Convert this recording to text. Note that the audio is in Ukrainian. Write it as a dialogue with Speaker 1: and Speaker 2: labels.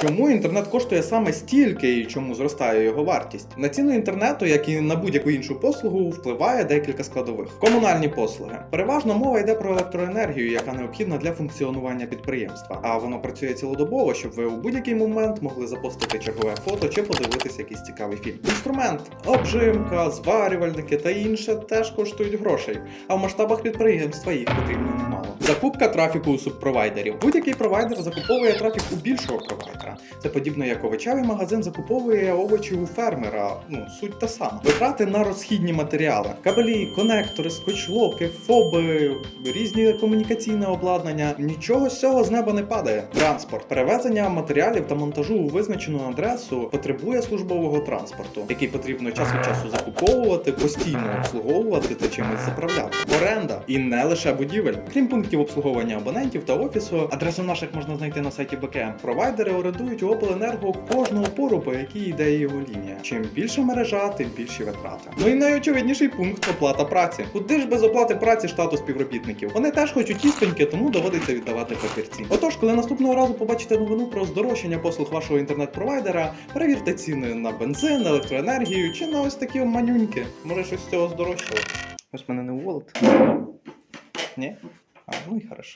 Speaker 1: Чому інтернет коштує саме стільки і чому зростає його вартість? На ціну інтернету, як і на будь-яку іншу послугу, впливає декілька складових. Комунальні послуги. Переважно мова йде про електроенергію, яка необхідна для функціонування підприємства. А воно працює цілодобово, щоб ви у будь-який момент могли запостити чергове фото чи подивитися якийсь цікавий фільм. Інструмент, обжимка, зварювальники та інше теж коштують грошей. А в масштабах підприємства їх потрібно немало. Закупка трафіку у субпровайдерів. Будь-який провайдер закуповує трафік у більшого провайдера. Це подібно як овочевий магазин закуповує овочі у фермера. Ну, суть та сама. Витрати на розхідні матеріали: кабелі, конектори, скотчлоки, фоби, різні комунікаційне обладнання. Нічого з цього з неба не падає. Транспорт, перевезення матеріалів та монтажу у визначену адресу потребує службового транспорту, який потрібно час від часу закуповувати, постійно обслуговувати та чимось заправляти. Оренда і не лише будівель. Крім пунктів обслуговування абонентів та офісу, адресу наших можна знайти на сайті БКМ. Провайдери орендують у обленерго кожну опору, по якій йде його лінія. Чим більша мережа, тим більші витрати. Ну і найочевидніший пункт оплата праці. Куди ж без оплати праці штату співробітників? Вони теж хочуть тістоньки, тому доводиться віддавати папірці. Отож, коли наступного разу побачите новину про здорожчання послуг вашого інтернет-провайдера, перевірте ціни на бензин, електроенергію чи на ось такі манюньки. Може щось з цього здорожчало. Ось мене не уволити. Ні? А, ну і хорошо.